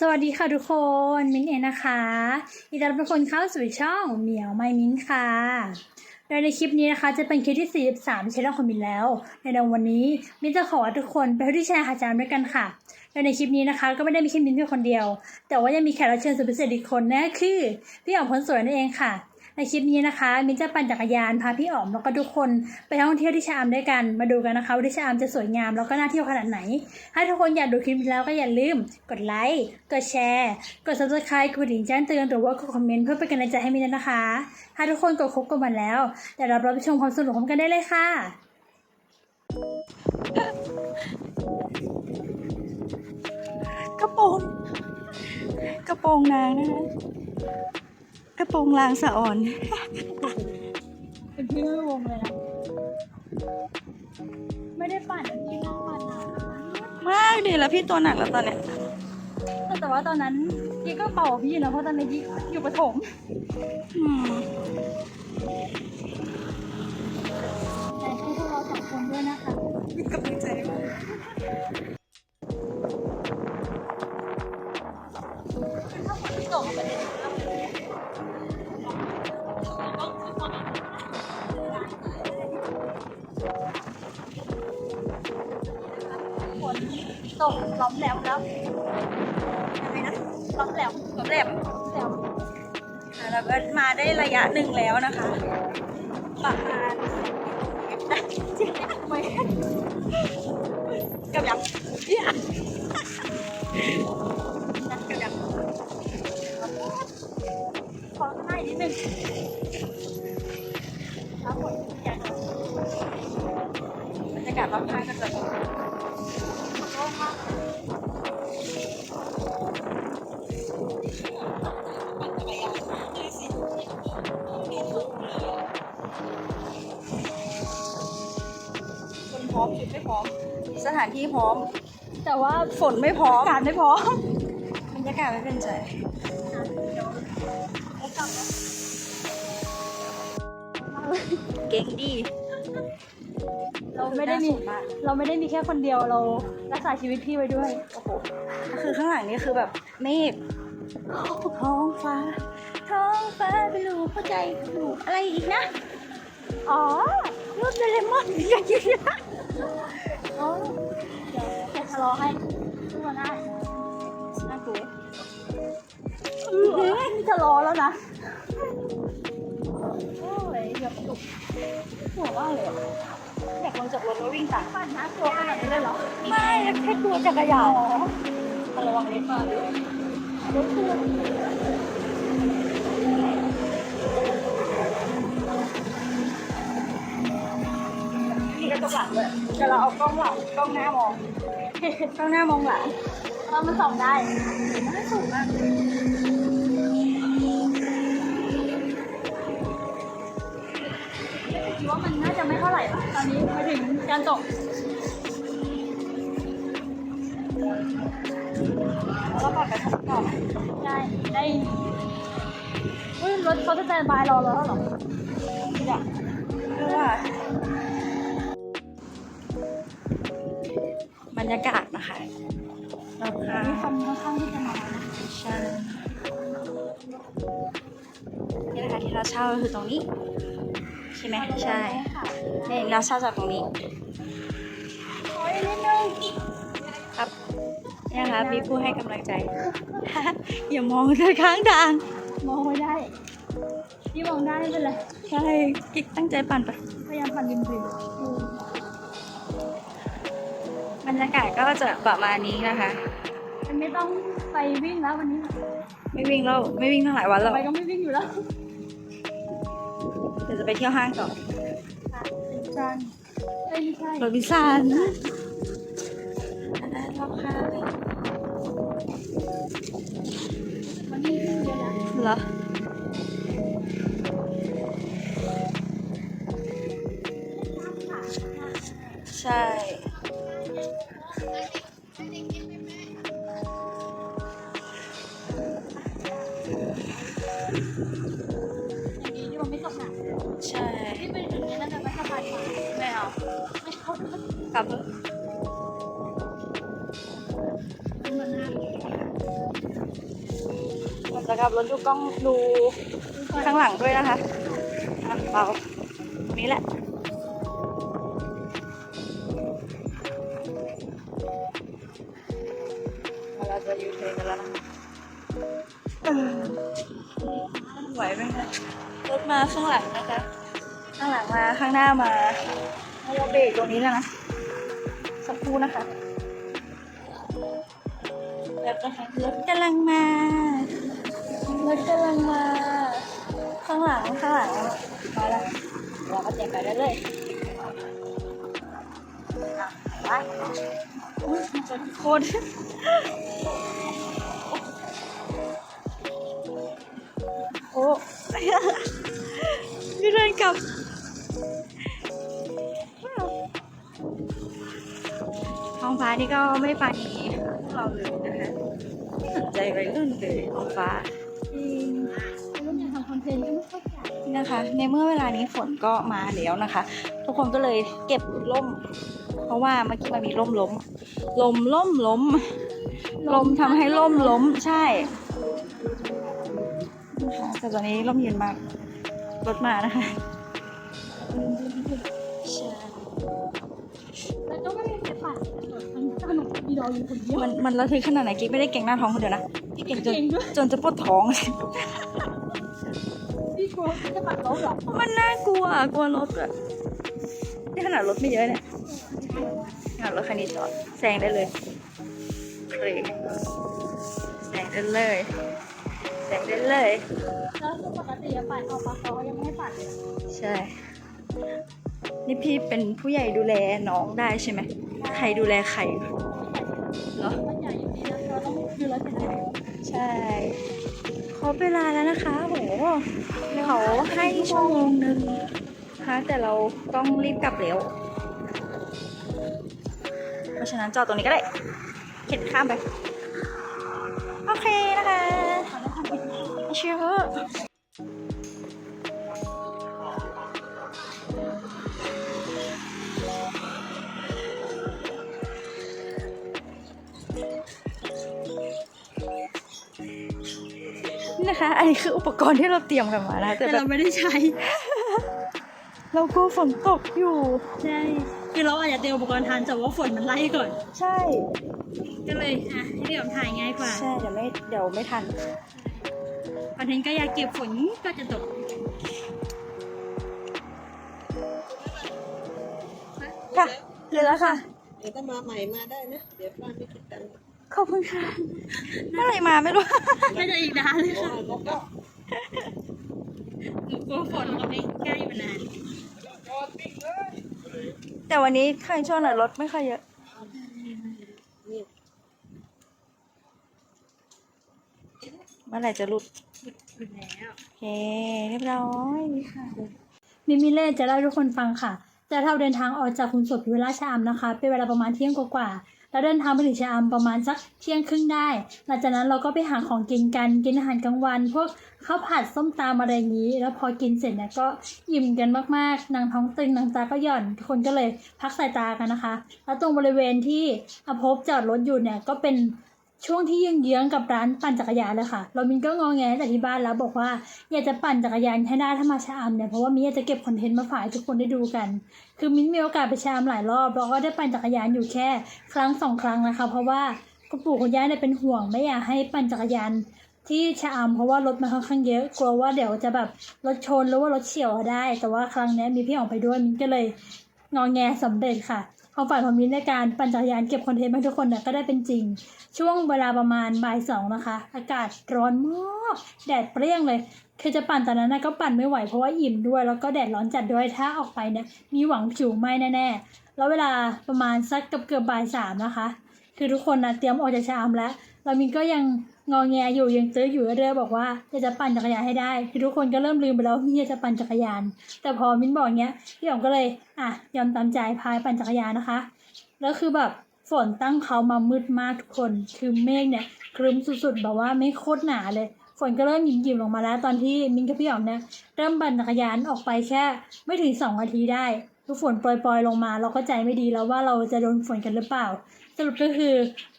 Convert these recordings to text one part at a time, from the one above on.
สวัสดีค่ะทุกคน มิ้นเองนะคะยินดีต้อนรับทุกคนเข้าสู่ช่องเหมียวไม่มิ้นค่ะโดยในคลิปนี้นะคะ จะเป็นคลิปที่ 43ที่ใช้เรื่องของมิ้นแล้ว ในวันนี้มิ้นจะขอทุกคนไปที่แชร์หาจารย์ด้วยกันค่ะโดยในคลิปนี้นะคะ ก็ไม่ได้มีแค่มิ้นเพียงคนเดียว แต่ว่ายังมีแขกรับเชิญสุดพิเศษอีกคนนั่นคือพี่อ๋อมคนสวยนั่นเองค่ะ ในคลิปนี้นะคะมิ้นจะปั่นจักรยานพาพี่อ๋อมแล้วก็ทุกคนไปท่องเที่ยวที่ชะอำด้วยกันมาดูกันนะคะว่าที่ชะอำจะสวยงามแล้วก็น่าเที่ยวขนาดไหน ถ้าทุกคนอยากดูคลิปแล้วก็อย่าลืมกดไลค์กดแชร์ กด subscribe กดกระดิ่งแจ้งเตือนหรือว่ากดคอมเมนต์เพื่อเป็นกำลังใจให้มิ้นนะคะ ถ้าทุกคนกดครบกันมดแล้วเดี๋ยวเรารับชมความสนุกพร้อมกันได้เลยค่ะกระโปรงกระโปรงนางนะคะ ระโปรงลางสะอ่อน เป็นพี่วงเลยนะไม่ได้ปั่นพี่นั่งปั่นนะมากดีแล้วพี่ตัวหนักแล้วตอนเนี้ยแต่ว่าตอนนั้นกี้ก็เป่าพี่อยู่นะเพราะตอนนี้กี้อยู่ประถมอืม ล้อมแหลมแหลมค่ะแล้วก็มาได้ระยะหนึ่งแล้วนะคะ ประมาณไม่กับยังเนี่ยกับยังขอให้นิดนึงครับฝนใหญ่บรรยากาศรอบข้างก็จะโล่งมากานที่พร้อม แต่ว่าฝนไม่พร้อม อากาศไม่พอบรรยากาศไม่เป็นใจเก่งดี เราไม่ได้มี เราไม่ได้มีแค่คนเดียวเรารักษาชีวิตพี่ไว้ด้วย โอ้โหคือข้างหลังนี่คือแบบเมฆท้องฟ้า ท้องฟ้าเป็นรูปหัวใจรูปอะไรอีกนะ อ๋อรูปโดเรมอนอยากกินนะ นี่ชะลอแล้วนะ โอ้ยเกือบตุกหัวว่าเลยอะอยากลงจากรถแล้ววิ่งตามปั่นนะกลัวขนาดนี้เลยเหรอ ไม่แค่กลัวจักรยานระวังเล็บมาด้วยรถทัวร์มีกระจกหลังด้วยแต่เราเอากล้องหลังกล้องหน้ามองกล้องหน้ามองหลังเรามันส่องได้ไม่สูงมาก จะไม่เท่าไหร่ป่ะตอนนี้มาถึงการตกแล้วก็กระทบก่อนได้ได้อุ้ยรถเขาจะแตนบายรอแล้วเหรออยากเพราะว่าบรรยากาศนะคะรอบข้างมีคนค่อนข้างที่จะมานะใช่นี่นะคะที่เราเช่าก็คือตรงนี้ ใช่ไหมใช่นี่เราเช่าจากตรงนี้โอ้ยนิดนึงครับนี่นะคะมีผู้ให้กำลังใจ อย่ามองเธอข้างทาง มองไม่ได้พี่มองได้ไม่เป็นไรใช่กิ๊กตั้งใจปั่นไปพยายามผ่านริมริมบรรยากาศก็จะประมาณนี้นะคะมันไม่ต้องไปวิ่งแล้ววันนี้ ไม่วิ่งแล้วไม่วิ่งทั้งหลายวันแล้วไปก็ไม่วิ่งอยู่แล้ว เดี๋ยวจะไปเที่ยวห้างต่อจันเอ้ยไม่ใช่โรบินสันได้รอบข้างวันนี้วิ่งเยอะนะเหรอใช่ กลับเถอะมันน่าจะกลับรถดูกล้องดูข้างหลังด้วยนะคะอะเบานี่แหละเราจะยูเทิร์นกันแล้วนะไหวไหมคะรถมาข้างหลังนะคะ ข้างหลังมาข้างหน้ามาเราเบรกตรงนี้แล้วนะ สักครู่นะคะแล้วก็รถกำลังมารถกำลังมา ข้างหลังข้างหลังมาแล้วเราก็เจ็บไปได้เลยอะไปอุ๊ยมันจะโคตรโอ้พี่เดินกลับ ฟ้านี่ก็ไม่ปรานีพวกเราเลยนะคะไม่สนใจอะไรเรื่องเลยท้องฟ้าจริงแล้วเนี่ยทำคอนเทนต์ก็ไม่เข้าใจนี่นะคะ ในเมื่อเวลานี้ฝนก็มาแล้วนะคะ ทุกคนก็เลยเก็บร่ม เพราะว่าเมื่อกี้มันมีร่มล้ม ลมล่มล้ม ลมทำให้ร่มล้มใช่นะคะแต่ตอนนี้ร่มเย็นมากรถมานะคะใช่แล้วก็ไม่ได้ไปปั่น มันสนุกมีเราอยู่คนเดียวมันมันระทึกขนาดไหนกิ๊กไม่ได้เก่งหน้าท้องคนเดียวนะกิ๊กเก่งจนเก่งด้วยจนจะปวดท้อง พี่กลัวจะปั่นรถเหรอมันน่ากลัวอะกลัวรถอะนี่ขนาดรถไม่เยอะเนี่ยขนาดรถคันนี้จอดแซงได้เลยเครกแซงได้เลยแซงได้เลย แล้วคือปกติอะปั่นออกปากซอยยังไม่ให้ปั่นเลยใช่ นี่พี่เป็นผู้ใหญ่ดูแลน้องได้ใช่ไหม ใครดูแลใคร เหรอมันใหญ่อยู่ดีเราต้องดูแลเป็นไงใช่ครบเวลาแล้วนะคะโหเขาให้ชั่วโมงหนึ่งนะคะแต่เราต้องรีบกลับแล้วเพราะฉะนั้นจอดตรงนี้ก็ได้ เข็นข้ามไป โอเคนะคะเชื่อ อันนี้คืออุปกรณ์ที่เราเตรียมกันมานะแต่แต่แบเราบไม่ได้ใช้ เรากลัวฝนตกอยู่ ใช่ คือเราอาจจะเตรียมอุปกรณ์ทันแต่ว่าฝนมันไล่ก่อน ใช่ ก็เลยอะให้เดี๋ยวถ่ายง่ายกว่า ใช่ เดี๋ยวไม่เดี๋ยวไม่ทัน คอนเทนต์ก็อยากเก็บฝนก็จะตกค่ะเหลือแล้วค่ะ เดี๋ยวถ้ามาใหม่มาได้นะ เดี๋ยวป้าไม่คิดตังค์ขอบคุณค่ะ เมื่อไหร่มาไม่รู้ไม่จะอีกนาน เลยเพราะค่ะว่าเขาก็หนูกลัวฝนมันไม่ใกล้มานานแต่วันนี้ใครชอบหน่อยรถไม่ค่อยเยอะ เมื่อไหร่จะหลุดอยู่แล้ว โอเคเรียบร้อยค่ะ มิมิเล่จะเล่าให้ทุกคนฟังค่ะ แต่เราเดินทางออกจากคุณสดพิวราชอามนะคะ เป็นเวลาประมาณเที่ยงกว่าๆ แล้วเดินทางไปถึงชะอำประมาณสักเที่ยงครึ่งได้ หลังจากนั้นเราก็ไปหาของกินกันกินอาหารกลางวัน พวกข้าวผัดส้มตำอะไรอย่างนี้ แล้วพอกินเสร็จเนี่ยก็อิ่มกันมากๆนางท้องตึงนางตาก็หย่อนทุกคนก็เลยพักสายตากันนะคะ แล้วตรงบริเวณที่อภพจอดรถอยู่เนี่ยก็เป็น ช่วงที่ยิงเยื้องกับร้านปั่นจักรยานเลยค่ะเรามินก็งอแงแต่ที่บ้านแล้วบอกว่าอยากจะปั่นจักรยานให้ได้ถ้ามาชะอำเนี่ยเพราะว่ามิ้นอยากจะเก็บคอนเทนต์มาฝากทุกคนได้ดูกัน คือมิ้นมีโอกาสไปชะอำหลายรอบแล้วก็ได้ปั่นจักรยานอยู่แค่ครั้งสองครั้งนะคะ เพราะว่าคุณปู่คุณย่าเนี่ยเป็นห่วงไม่อยากให้ปั่นจักรยานที่ชะอำเพราะว่ารถมันค่อนข้างเยอะกลัวว่าเดี๋ยวจะแบบรถชนหรือว่ารถเฉี่ยวได้ แต่ว่าครั้งนี้มีพี่ออกไปด้วยมิ้นก็เลยงอแงสำเร็จค่ะ ความฝันของมินในการปั่นจักรยานเก็บคอนเทนต์มาให้ทุกคนเนี่ยก็ได้เป็นจริง ช่วงเวลาประมาณบ่ายสองนะคะ อากาศร้อนมากแดดเปรี้ยงเลยคือจะปั่นตอนนั้นนะก็ปั่นไม่ไหวเพราะว่าอิ่มด้วย แล้วก็แดดร้อนจัดด้วยถ้าออกไปเนี่ยมีหวังผิวไหม้แน่ๆแล้วเวลาประมาณสักเกือบเกือบบ่ายสามนะคะ คือทุกคนนะเตรียมออกจากชามแล้วเรามินก็ยังงอแงอยู่ยังตื้ออยู่เรื่อยบอกว่าอยากจะปั่นจักรยานให้ได้คือทุกคนก็เริ่มลืมไปแล้วว่ามินอยากจะปั่นจักรยาน แต่พอมินบอกอย่างเงี้ยพี่อ๋อมก็เลยอะยอมตามใจพายปั่นจักรยานนะคะแล้วคือแบบฝนตั้งเขามามืดมากทุกคนคือเมฆเนี่ยครึ้มสุดๆแบบว่าไม่โคตรหนาเลย ฝนก็เริ่มหยิบๆลงมาแล้วตอนที่มินกับพี่อ๋อมเนี่ยเริ่มปั่นจักรยานออกไปแค่ไม่ถึงสองนาทีได้ คือฝนโปรยๆลงมา เราก็ใจไม่ดีแล้วว่าเราจะโดนฝนกันหรือเปล่า สรุปก็คือ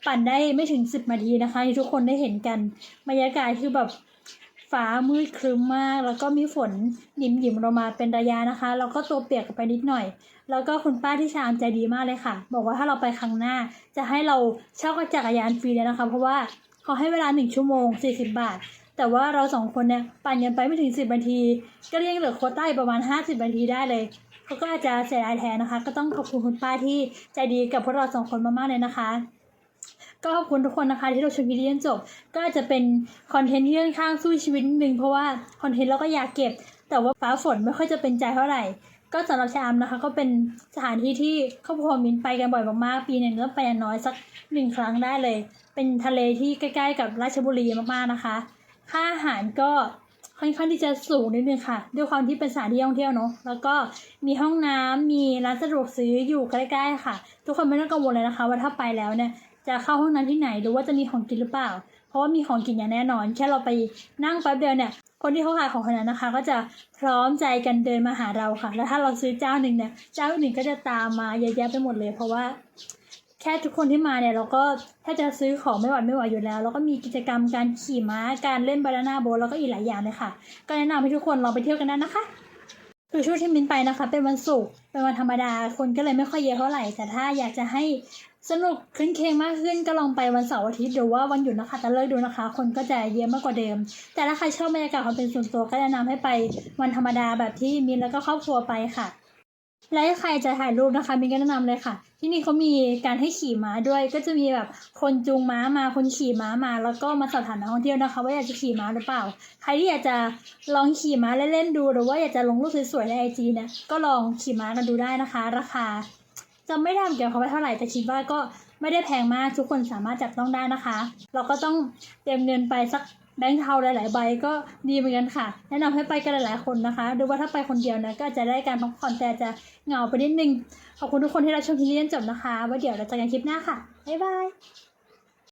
ปั่นได้ไม่ถึงสิบนาทีนะคะที่ทุกคนได้เห็นกันบรรยากาศคือแบบฟ้ามืดครึ้มมาก แล้วก็มีฝนหยิมหยิมๆลงมาเป็นระยะนะคะ แล้วก็ตัวเปียกไปนิดหน่อย แล้วก็คุณป้าที่ชามใจดีมากเลยค่ะ บอกว่าถ้าเราไปครั้งหน้า จะให้เราเช่ากระจักรยานฟรีเลยนะคะ เพราะว่าเขาให้เวลาหนึ่งชั่วโมงสี่สิบบาท แต่ว่าเราสองคนเนี่ยปั่นกันไปไม่ถึงสิบนาที ก็ยังเหลือโคต้าประมาณห้าสิบนาทีได้เลย เขาก็อาจจะเสียดายแทนนะคะ ก็ต้องขอบคุณคุณป้าที่ใจดีกับพวกเราสองคนมากๆเลยนะคะ ก็ขอบคุณทุกคนนะคะที่เราชมวิดีโอจนจบก็จจะเป็นคอนเทนต์ที่ค่อนข้างสู้ชีวิตนิดนึงเพราะว่าคอนเทนต์เราก็อยากเก็บ แต่ว่าฟ้าฝนไม่ค่อยจะเป็นใจเท่าไหร่ ก็สำหรับชามนะคะ ก็เป็นสถานที่ที่ครอบครัวมินไปกันบ่อยมากๆปีหนึ่งก็ไปอย่างน้อยสักหนึ่งครั้งได้เลย เป็นทะเลที่ใกล้ ๆ กับราชบุรีมากๆนะคะ ค่าอาหารก็ ค่อนข้างที่จะสูงนิดนึงค่ะ ด้วยความที่เป็นสถานที่ท่องเที่ยวเนาะแล้วก็มีห้องน้ำมีร้านสะดวกซื้ออยู่ใกล้ๆค่ะ ทุกคนไม่ต้องกังวลเลยนะคะ ว่าถ้าไปแล้วเนี่ยจะเข้าห้องน้ำที่ไหนหรือว่าจะมีของกินหรือเปล่า เพราะว่ามีของกินอย่างแน่นอน แค่เราไปนั่งแป๊บเดียวเนี่ย คนที่เขาขายของคนนั้นนะคะ ก็จะพร้อมใจกันเดินมาหาเราค่ะ แล้วถ้าเราซื้อเจ้าหนึ่งเนี่ย เจ้าอื่นก็จะตามมาเยอะแยะไปหมดเลย เพราะว่า แค่ทุกคนที่มาเนี่ยเราก็ถ้าจะซื้อของไม่หวัดไม่ไหวอยู่แล้วแล้วก็มีกิจกรรมการขี่ม้าการเล่นบานาน่าโบแล้วก็อีกหลายอย่างเลยค่ะ ก็แนะนำให้ทุกคนลองไปเที่ยวกันได้นะคะคือช่วงที่มินไปนะคะ เป็นวันศุกร์เป็นวันธรรมดาคนก็เลยไม่ค่อยเยอะเท่าไหร่ แต่ถ้าอยากจะให้สนุกคลื้นเคงมากขึ้นก็ลองไปวันเสาร์อาทิตย์หรือว่าวันหยุดนะคะแต่เลิกดูนะคะ คนก็จะเยอะมากกว่าเดิม แต่ถ้าใครชอบบรรยากาศความเป็นส่วนตัวก็แนะนำให้ไปวันธรรมดาแบบที่มินแล้วก็ครอบครัวไปค่ะ และถ้าใครจะถ่ายรูปนะคะมินก็แนะนำเลยค่ะ ที่นี่เขามีการให้ขี่ม้าด้วย ก็จะมีแบบคนจูงม้ามาคนขี่ม้ามา แล้วก็มาสอบถามนักท่องเที่ยวนะคะ ว่าอยากจะขี่ม้าหรือเปล่า ใครที่อยากจะลองขี่ม้าเล่นๆดู หรือว่าอยากจะลงรูปสวยๆในไอจีเนี่ยก็ลองขี่ม้ากันดูได้นะคะ ราคาจะไม่ได้เกี่ยวกับเขาไว้เท่าไหร่แต่คิดว่าก็ไม่ได้แพงมากทุกคนสามารถจับต้องได้นะคะ เราก็ต้องเตรียมเงินไปสัก แบงค์เทาหลาย ๆ ใบก็ดีเหมือนกันค่ะ แนะนำให้ไปกันหลาย ๆ คนนะคะ ดูว่าถ้าไปคนเดียวนะก็จะได้การพักผ่อนแต่จะเหงาไปนิดนึง ขอบคุณทุกคนที่รับชมที่นี้จนจบนะคะไว้เดี๋ยวเราเจอกันคลิปหน้าค่ะ บ๊ายบาย